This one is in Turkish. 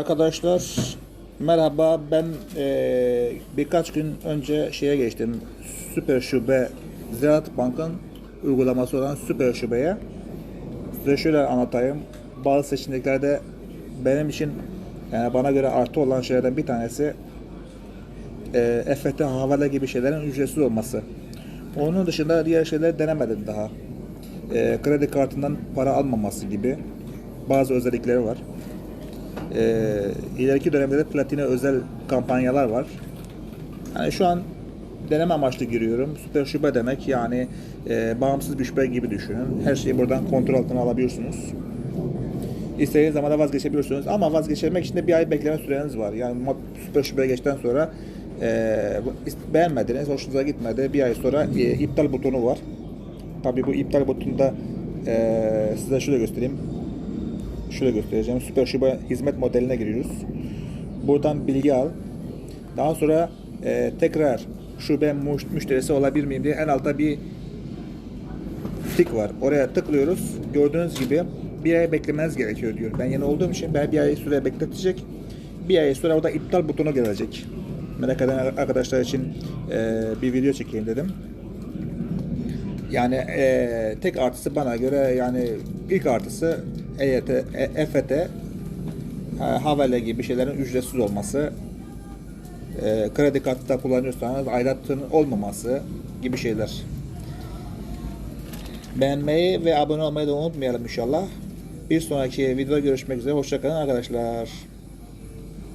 Arkadaşlar merhaba. Ben eee, birkaç gün önce şeye geçtim. Süper Şube Ziraat Bank'ın uygulaması olan Süper Şube'ye. Size şöyle anlatayım. Bazı seçeneklerde benim için yani bana göre artı olan şeylerden bir tanesi eee EFT havale gibi şeylerin ücretsiz olması. Onun dışında diğer şeyler denemedim daha. Eee, kredi kartından para almaması gibi bazı özellikleri var e, ileriki dönemde platine özel kampanyalar var. Yani şu an deneme amaçlı giriyorum. Süper şube demek yani e, bağımsız bir şube gibi düşünün. Her şeyi buradan kontrol altına alabiliyorsunuz. İstediğiniz zaman da vazgeçebiliyorsunuz. Ama vazgeçmek için de bir ay bekleme süreniz var. Yani süper şubeye geçtikten sonra e, beğenmediniz, hoşunuza gitmedi. Bir ay sonra e, iptal butonu var. Tabii bu iptal butonunda e, size şöyle göstereyim. Şöyle göstereceğim. Süper şube hizmet modeline giriyoruz. Buradan bilgi al. Daha sonra e, tekrar şube müşterisi olabilir miyim diye en altta bir tik var. Oraya tıklıyoruz. Gördüğünüz gibi bir ay beklemeniz gerekiyor diyor. Ben yeni olduğum için ben bir ay süre bekletecek. Bir ay sonra orada iptal butonu gelecek. Merak eden arkadaşlar için e, bir video çekeyim dedim. Yani e, tek artısı bana göre yani ilk artısı EYT, EFT, e, havale gibi şeylerin ücretsiz olması, e, kredi kartı da kullanıyorsanız aidatın olmaması gibi şeyler. Beğenmeyi ve abone olmayı da unutmayalım inşallah. Bir sonraki videoda görüşmek üzere. Hoşçakalın arkadaşlar.